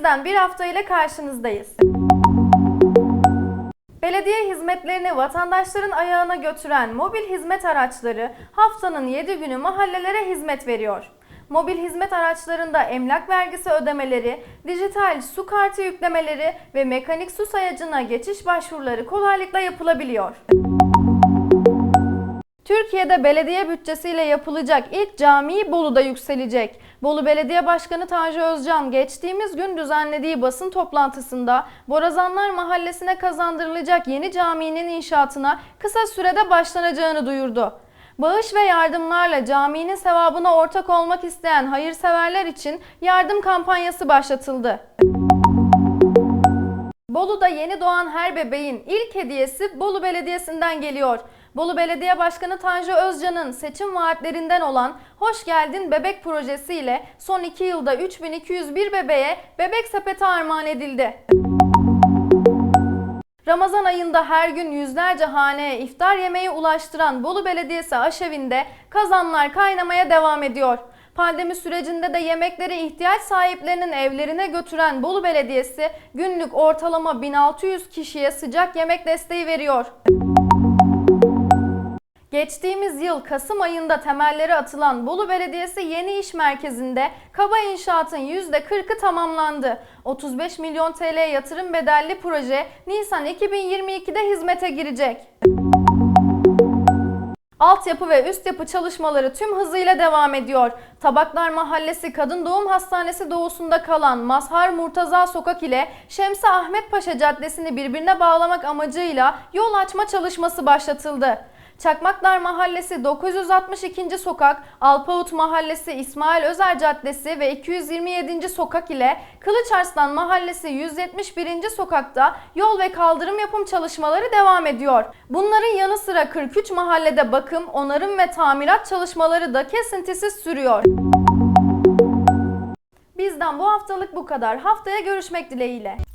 Bizden bir hafta ile karşınızdayız. Belediye hizmetlerini vatandaşların ayağına götüren mobil hizmet araçları haftanın 7 günü mahallelere hizmet veriyor. Mobil hizmet araçlarında emlak vergisi ödemeleri, dijital su kartı yüklemeleri ve mekanik su sayacına geçiş başvuruları kolaylıkla yapılabiliyor. Türkiye'de belediye bütçesiyle yapılacak ilk cami Bolu'da yükselecek. Bolu Belediye Başkanı Tanju Özcan geçtiğimiz gün düzenlediği basın toplantısında Borazanlar Mahallesi'ne kazandırılacak yeni caminin inşaatına kısa sürede başlanacağını duyurdu. Bağış ve yardımlarla caminin sevabına ortak olmak isteyen hayırseverler için yardım kampanyası başlatıldı. Bolu'da yeni doğan her bebeğin ilk hediyesi Bolu Belediyesi'nden geliyor. Bolu Belediye Başkanı Tanju Özcan'ın seçim vaatlerinden olan Hoş Geldin Bebek projesi ile son 2 yılda 3201 bebeğe bebek sepeti armağan edildi. Ramazan ayında her gün yüzlerce haneye iftar yemeği ulaştıran Bolu Belediyesi aşevinde kazanlar kaynamaya devam ediyor. Pandemi sürecinde de yemekleri ihtiyaç sahiplerinin evlerine götüren Bolu Belediyesi günlük ortalama 1600 kişiye sıcak yemek desteği veriyor. Geçtiğimiz yıl Kasım ayında temelleri atılan Bolu Belediyesi Yeni İş Merkezi'nde kaba inşaatın %40'ı tamamlandı. 35 milyon TL yatırım bedelli proje Nisan 2022'de hizmete girecek. Altyapı ve üst yapı çalışmaları tüm hızıyla devam ediyor. Tabaklar Mahallesi Kadın Doğum Hastanesi doğusunda kalan Mazhar Murtaza Sokak ile Şemsi Ahmet Paşa Caddesi'ni birbirine bağlamak amacıyla yol açma çalışması başlatıldı. Çakmaklar Mahallesi 962. Sokak, Alpavut Mahallesi İsmail Özer Caddesi ve 227. Sokak ile Kılıçarslan Mahallesi 171. Sokakta yol ve kaldırım yapım çalışmaları devam ediyor. Bunların yanı sıra 43 mahallede bakım, onarım ve tamirat çalışmaları da kesintisiz sürüyor. Bizden bu haftalık bu kadar. Haftaya görüşmek dileğiyle.